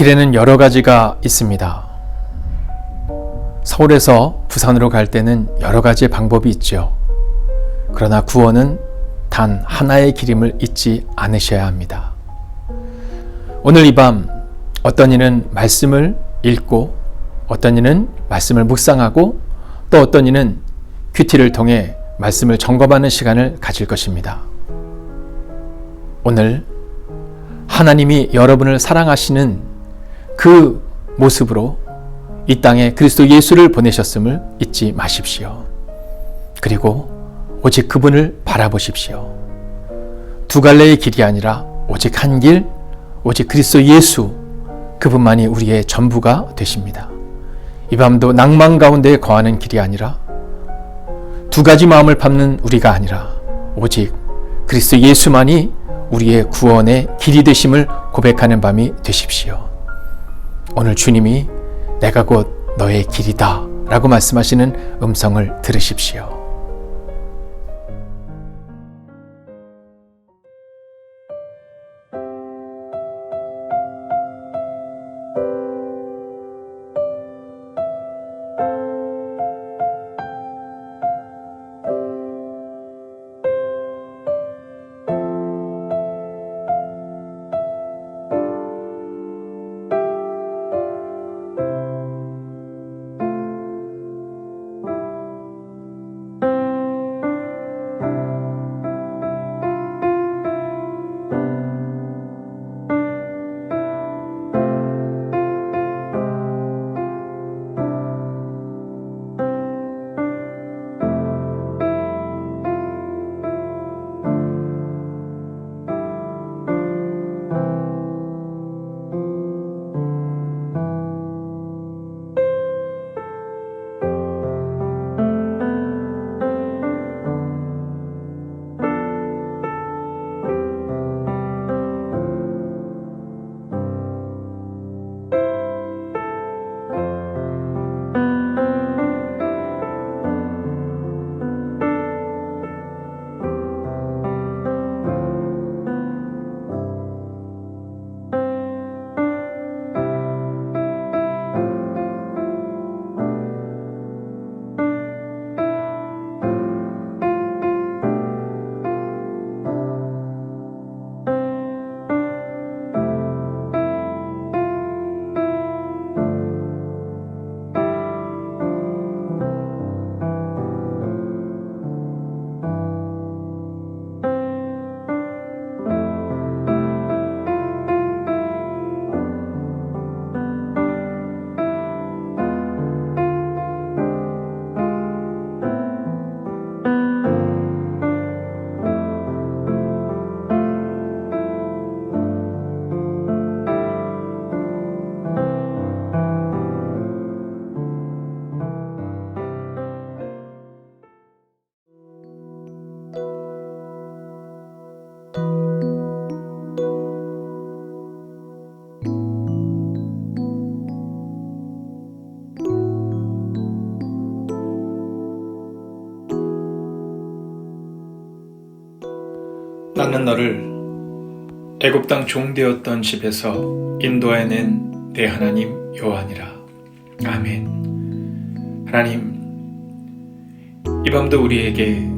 길에는 여러 가지가 있습니다. 서울에서 부산으로 갈 때는 여러 가지의 방법이 있죠. 그러나 구원은 단 하나의 길임을 잊지 않으셔야 합니다. 오늘 이 밤 어떤 이는 말씀을 읽고 어떤 이는 말씀을 묵상하고 또 어떤 이는 큐티를 통해 말씀을 점검하는 시간을 가질 것입니다. 오늘 하나님이 여러분을 사랑하시는 그 모습으로 이 땅에 그리스도 예수를 보내셨음을 잊지 마십시오. 그리고 오직 그분을 바라보십시오. 두 갈래의 길이 아니라 오직 한 길, 오직 그리스도 예수 그분만이 우리의 전부가 되십니다. 이 밤도 낭만 가운데 거하는 길이 아니라 두 가지 마음을 밟는 우리가 아니라 오직 그리스도 예수만이 우리의 구원의 길이 되심을 고백하는 밤이 되십시오. 오늘 주님이 내가 곧 너의 길이다 라고 말씀하시는 음성을 들으십시오. 나는 너를 애굽 땅 종되었던 집에서 인도해낸 내 하나님 여호와니라. 아멘. 하나님, 이 밤도 우리에게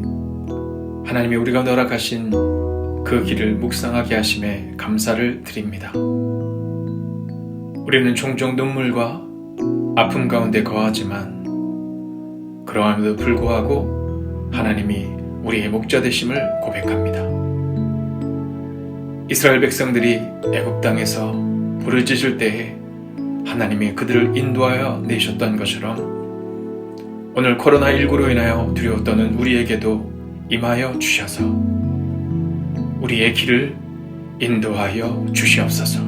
하나님이 우리가 허락하신 그 길을 묵상하게 하심에 감사를 드립니다. 우리는 종종 눈물과 아픔 가운데 거하지만 그러함에도 불구하고 하나님이 우리의 목자 되심을 고백합니다. 이스라엘 백성들이 애굽 땅에서 부르짖을 때에 하나님이 그들을 인도하여 내셨던 것처럼 오늘 코로나19로 인하여 떠는 우리에게도 임하여 주셔서 우리의 길을 인도하여 주시옵소서.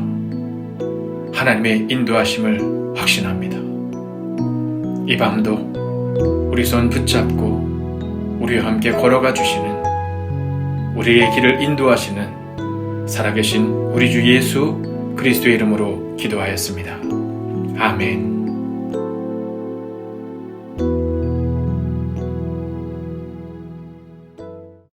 하나님의 인도하심을 확신합니다. 이 밤도 우리 손 붙잡고 우리와 함께 걸어가 주시는 우리의 길을 인도하시는 살아계신 우리 주 예수 그리스도의 이름으로 기도하였습니다. 아멘.